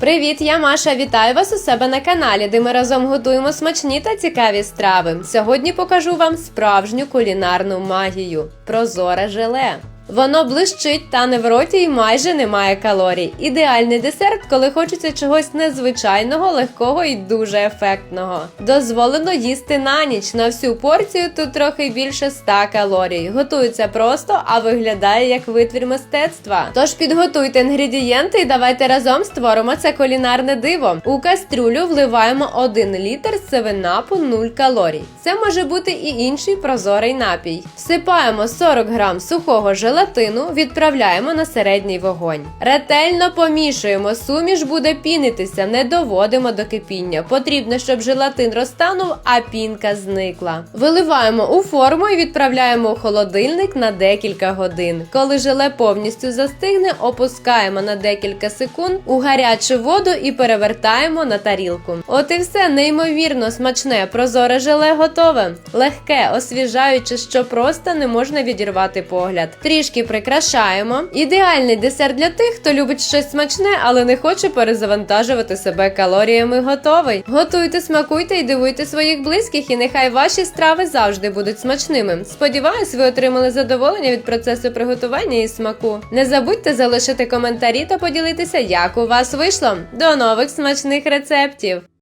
Привіт, я Маша. Вітаю вас у себе на каналі, де ми разом готуємо смачні та цікаві страви. Сьогодні покажу вам справжню кулінарну магію прозоре желе. Воно блищить та не в роті і майже немає калорій. Ідеальний десерт, коли хочеться чогось незвичайного, легкого і дуже ефектного. Дозволено їсти на ніч. На всю порцію тут трохи більше 100 калорій. Готується просто, а виглядає як витвір мистецтва. Тож підготуйте інгредієнти і давайте разом створимо це кулінарне диво. У кастрюлю вливаємо 1 літр севенапу 0 калорій. Це може бути і інший прозорий напій. Всипаємо 40 грам сухого желатину, відправляємо на середній вогонь. Ретельно помішуємо. Суміш буде пінитися, не доводимо до кипіння. Потрібно, щоб желатин розтанув, а пінка зникла. Виливаємо у форму і відправляємо у холодильник на декілька годин. Коли желе повністю застигне, опускаємо на декілька секунд у гарячу воду і перевертаємо на тарілку. От і все неймовірно смачне, прозоре желе готове. Легке, освіжаюче, що просто не можна відірвати погляд. Трішки прикрашаємо. Ідеальний десерт для тих, хто любить щось смачне, але не хоче перезавантажувати себе калоріями. Готовий. Готуйте, смакуйте і дивуйте своїх близьких, і нехай ваші страви завжди будуть смачними. Сподіваюсь, ви отримали задоволення від процесу приготування і смаку. Не забудьте залишити коментарі та поділитися, як у вас вийшло. До нових смачних рецептів!